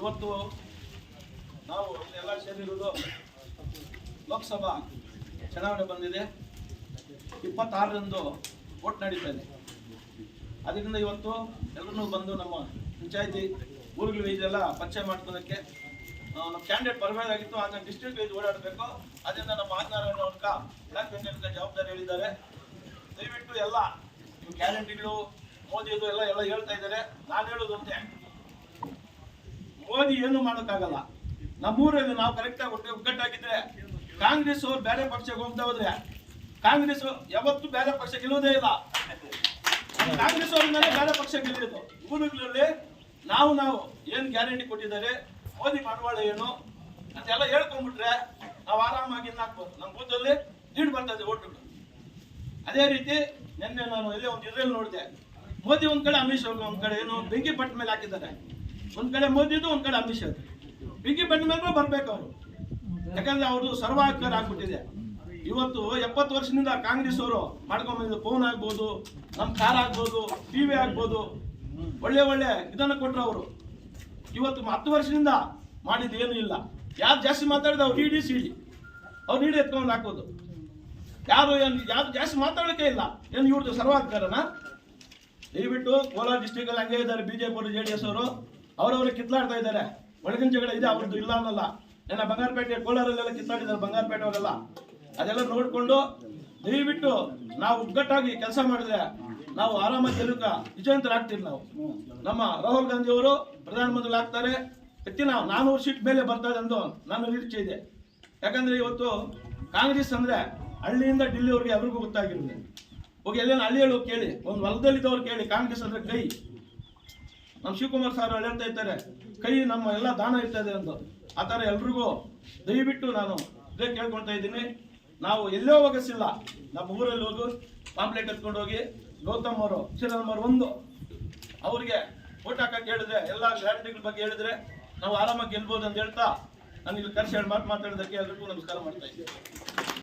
ಇವತ್ತು ನಾವು ಎಲ್ಲ ಸೇರಿರುವುದು ಲೋಕಸಭಾ ಚುನಾವಣೆ ಬಂದಿದೆ. ಇಪ್ಪತ್ತಾರರಂದು ವೋಟ್ ನಡೀತಾ ಇದೆ. ಅದರಿಂದ ಇವತ್ತು ಎಲ್ಲರೂ ಬಂದು ನಮ್ಮ ಪಂಚಾಯತಿ ಊರುಗಳು ಇದೆಲ್ಲ ಪರಿಚಯ ಮಾಡ್ಕೊಳ್ಳೋಕ್ಕೆ ಆ, ನಮ್ಮ ಕ್ಯಾಂಡಿಡೇಟ್ ಬರಬೇಕಾಗಿತ್ತು ಆಗ ಡಿಸ್ಟ್ರಿಕ್ಟ್ ವೈಸ್ ಓಡಾಡಬೇಕು. ಅದರಿಂದ ನಮ್ಮ ಆಜ್ಞಾರಣ್ಣ ಮೂಲಕ ಬ್ಲಾಕ್ ಬೆಂಗಳೂರಿನ ಜವಾಬ್ದಾರಿ ಹೇಳಿದ್ದಾರೆ. ದಯವಿಟ್ಟು ಎಲ್ಲ ನಿಮ್ಮ ಗ್ಯಾರಂಟಿಗಳು ಮೋದಿದು ಎಲ್ಲ ಎಲ್ಲ ಹೇಳ್ತಾ ಇದ್ದಾರೆ. ನಾನು ಹೇಳೋದು ಒಂದೇ ಮೋದಿ ಏನು ಮಾಡೋಕ್ಕಾಗಲ್ಲ. ನಮ್ಮೂರಲ್ಲಿ ನಾವು ಕರೆಕ್ಟಾಗಿ ಒಟ್ಟು ಒಗ್ಗಟ್ಟಾಗಿದ್ರೆ ಕಾಂಗ್ರೆಸ್ ಅವ್ರು ಬೇರೆ ಪಕ್ಷಕ್ಕೆ ಹೋಗ್ತಾ ಹೋದ್ರೆ ಕಾಂಗ್ರೆಸ್ ಯಾವತ್ತೂ ಬೇರೆ ಪಕ್ಷ ಗೆಲ್ಲೋದೇ ಇಲ್ಲ. ಕಾಂಗ್ರೆಸ್ ಅವ್ರ ಮೇಲೆ ಬೇರೆ ಪಕ್ಷ ಗೆಲ್ಲಿದ್ದು ಊರುಗಳಲ್ಲಿ ನಾವು ನಾವು ಏನ್ ಗ್ಯಾರಂಟಿ ಕೊಟ್ಟಿದ್ದಾರೆ? ಮೋದಿ ಬಂಡವಾಳ ಏನು? ಅಂತೆಲ್ಲ ಹೇಳ್ಕೊಂಡ್ಬಿಟ್ರೆ ನಾವು ಆರಾಮಾಗಿ ಹಾಕ್ಬೋದು. ನಮ್ಮ ಬೂತಲ್ಲಿ ಬರ್ತಾ ಬರ್ತದೆ ಓಟುಗಳು ಅದೇ ರೀತಿ ನಿನ್ನೆ ನಾನು ಇಲ್ಲೇ ಒಂದು ಇದ್ರಲ್ಲಿ ನೋಡಿದೆ. ಮೋದಿ ಒಂದ್ ಕಡೆ, ಅಮಿತ್ ಶಾ ಒಂದ್ ಕಡೆ, ಏನು ಬೆಂಕಿ ಪಟ್ಟ ಮೇಲೆ ಹಾಕಿದ್ದಾರೆ. ಒಂದ್ ಕಡೆ ಮೋದಿದು, ಒಂದ್ ಕಡೆ ಅಮಿತ್ ಶಾ ಬಿಗಿ ಬಂದ ಮೇಲೆ ಬರ್ಬೇಕು ಅವರು. ಯಾಕಂದ್ರೆ ಅವ್ರದ್ದು ಸರ್ವಾಧಿಕಾರ ಆಗ್ಬಿಟ್ಟಿದೆ. ಇವತ್ತು ಎಪ್ಪತ್ತು ವರ್ಷದಿಂದ ಕಾಂಗ್ರೆಸ್ ಅವರು ಮಾಡ್ಕೊಂಡ್ಬಂದಿದ್ದು ಫೋನ್ ಆಗ್ಬೋದು, ನಮ್ ಕಾರ್ ಆಗ್ಬೋದು ಟಿವಿ ಆಗ್ಬೋದು. ಒಳ್ಳೆ ಒಳ್ಳೆ ಇದನ್ನ ಕೊಟ್ರು ಅವರು. ಇವತ್ತು ಹತ್ತು ವರ್ಷದಿಂದ ಮಾಡಿದ್ದು ಏನು ಇಲ್ಲ. ಯಾರು ಜಾಸ್ತಿ ಮಾತಾಡಿದ ಅವ್ರು ಇಡಿ ಸಿಡಿ. ಅವ್ರು ಇಡಿ ಎತ್ಕೊಂಡು ಹಾಕೋದು. ಯಾರು ಏನು, ಯಾರು ಜಾಸ್ತಿ ಮಾತಾಡೋಕೆ ಇಲ್ಲ. ಏನು ಇವ್ರದ್ದು ಸರ್ವಾಧಿಕಾರನ ದಯವಿಟ್ಟು ಕೋಲಾರ ಡಿಸ್ಟಿಕ್ ಅಲ್ಲಿ ಹಂಗೆ ಇದ್ದಾರೆ. ಬಿಜೆಪಿ ಜೆ ಡಿ ಎಸ್ ಅವರು. ಅವರವರು ಕಿತ್ಲಾಡ್ತಾ ಇದ್ದಾರೆ. ಒಳಗಿನ ಜಗಳ ಇದೆ, ಅವ್ರದ್ದು ಇಲ್ಲ ಅನ್ನಲ್ಲ. ನನ್ನ ಬಂಗಾರಪೇಟೆ ಕೋಲಾರಲ್ಲೆಲ್ಲ ಕಿತ್ತಾಡಿದ್ದಾರೆ ಬಂಗಾರಪೇಟೆ ಅವರೆಲ್ಲ ಅದೆಲ್ಲ ನೋಡಿಕೊಂಡು ದಯವಿಟ್ಟು ನಾವು ಒಗ್ಗಟ್ಟಾಗಿ ಕೆಲಸ ಮಾಡಿದ್ರೆ ನಾವು ಆರಾಮಾಗಿ ಗೆಲ್ಲುಕ ವಿಜಯಂತರಾಗ್ತೀವಿ ನಾವು. ನಮ್ಮ ರಾಹುಲ್ ಗಾಂಧಿ ಅವರು ಪ್ರಧಾನಮಂತ್ರಿ ಆಗ್ತಾರೆ. ಹೆಚ್ಚಿನ ನಾನೂರು ಸೀಟ್ ಮೇಲೆ ಬರ್ತದೆ ಎಂದು ನನ್ನ ನಿರೀಕ್ಷೆ ಇದೆ. ಯಾಕಂದ್ರೆ ಇವತ್ತು ಕಾಂಗ್ರೆಸ್ ಅಂದ್ರೆ ಹಳ್ಳಿಯಿಂದ ಡಿಲ್ಲಿವರೆಗೆ ಎಲ್ರಿಗೂ ಗೊತ್ತಾಗಿರುತ್ತೆ. ಹೋಗಿ ಎಲ್ಲೇನು ಹಳ್ಳಿಗಳು ಕೇಳಿ, ಒಂದು ಹೊಲದಲ್ಲಿದ್ದವ್ರು ಕೇಳಿ, ಕಾಂಗ್ರೆಸ್ ಅಂದ್ರೆ ಕೈ. ನಮ್ಮ ಶಿವಕುಮಾರ್ ಸರ್ ಹೇಳ್ತಾ ಇದ್ದಾರೆ, ಕೈ ನಮ್ಮ ಎಲ್ಲ ದಾನ ಇರ್ತದೆ ಅಂತ ಆ ಥರ ಎಲ್ರಿಗೂ ದಯವಿಟ್ಟು ನಾನು ಇದೇ ಕೇಳ್ಕೊಳ್ತಾ ಇದ್ದೀನಿ. ನಾವು ಎಲ್ಲೇ ಹೋಗಿಸಿಲ್ಲ, ನಮ್ಮ ಊರಲ್ಲಿ ಹೋಗು, ಪಾಂಪ್ಲೆಟ್ ಎತ್ಕೊಂಡು ಹೋಗಿ, ಗೌತಮ್ ಅವರು ಶ್ರೀರಾಮ್ ಒಂದು ಅವ್ರಿಗೆ ಓಟ್ ಹಾಕಕ್ಕೆ ಹೇಳಿದ್ರೆ, ಎಲ್ಲ ಗ್ಯಾರಂಟಿಗಳ ಬಗ್ಗೆ ಹೇಳಿದ್ರೆ ನಾವು ಆರಾಮಾಗಿ ಗೆಲ್ಬೋದು ಅಂತ ಹೇಳ್ತಾ, ನಾನು ಇಲ್ಲಿ ಕರ್ಸಿ ಹೇಳಿ ಮಾತು ಮಾತಾಡೋದಕ್ಕೆ ಎಲ್ರಿಗೂ ನಮಸ್ಕಾರ ಮಾಡ್ತಾ ಇದ್ದೀನಿ.